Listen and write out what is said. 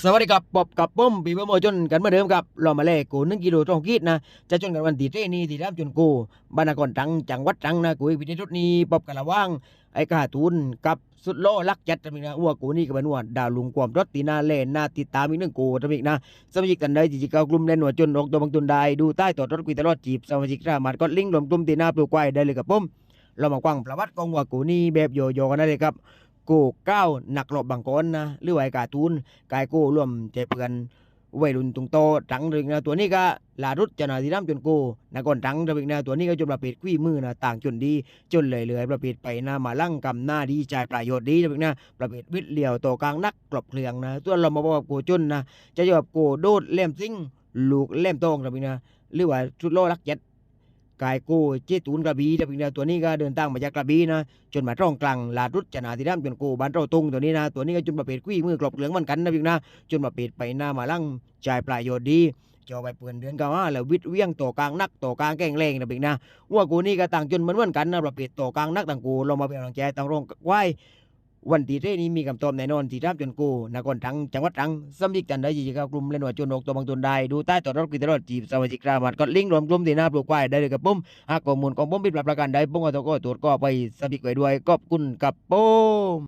สวัสดีครับปอบกับปุ้มปีเมื่อโมจนกันเหมือนเดิมครับเรามาเล่กูหนึ่งกิโลตรงกีดนะ จะจนกันวันที่เท่นี้ที่รับจนกูบรรณากรตรังจังหวัดตรังนะกูอีพิธีชุดนี้ปอบกันละว่างไอ้กาตูนกับสุดโลลักจัดทำอีกนะอ้วกูนี่ก็เป็นอ้วนดาวลุงความรถตีนาเล่นหน้าติดตามอีกหนึ่งกูทำอีกนะสมาชิกกันได้จีจีเก้ากลุ่มเล่นหัวจนออกตัวบางตุนได้ดูใต้ต่อรถกุยตลอดจีบสมาชิกสามารถกดลิงก์รวมกลุ่มตีนาปลูกไว้ได้เลยครับปุ้มเรามากว้างประวัติของว่ากูนี่แบบโยโย่กันได้เลยครับ โกเก้าหนักรบบางคนนะหรือว่าไอ้กาตูนกายโก้ร่วมใจเพื่อนวัยรุ่นตุงโตตังเรื่องนะตัวนี้ก็ลารุดจะนาทีน้ำจนโกนะก่อนตังระเบิกนะตัวนี้ก็จนประเภทขี้มือนะต่างจนดี จนเลยเลยประเภทไปนะมาลั่งกำหน้าดีใจประโยชน์ดีระเบิกนะประเภทวิทย์เหลี่ยวโตกลางนักกลบเคลืองนะตัวเรามาบอกว่ากูจนนะจะยอบกูโดดเล่มซิงลูกเล่มโตงระเบิกนะหรือว่าชุดโลลักเจ็ด กายกูเจตูนกระบี่ระเบิกนะตัวนี้ก็เดินทางมาจากกระบี่นะ จนมาตรงกลางลาดรุดจะนาทีน้ำจนกูบ้านเราตุงตัวนี้นะ ตัวนี้ก็จนประเภทขี้ยมือกลบเหลืองมันกันนะพี่นะ จนมาปิดไปหน้ามาลั่งจ่ายประโยชน์ดีจอไปเปือนเดือนก็ว่าแล้ววิทย์เวียงโตกลางนักโตกลางแกล้งเลงนะบิ๊กนะว่ากูนี่ก็ต่างจนเหมือนเหมือนกันนะประเภทโตกลางนักต่างกูลงมาเป็นกำลังใจต่างรงไหว วันที่เรนี้มีคำตอบแน่นอนที่รับจนกูนครตรังจังหวัดตรังสำยิกจันได้ยีกับกลุ่มเล่นหัวจนอกตัวบางตนได้ดูใต้ต่อรถกิตลอดจีบสมาชิกรามัดก็ลิงก์รวมกลุ่มที่หน้าปลูกควายได้เลยกับปุ้มหากข้อมูลของปุ้มผิดพลาดประการใดปุ้มก็ต้องก็ตรวจก็ไปสมิกไว้ด้วยขอบคุณกับปุ้ม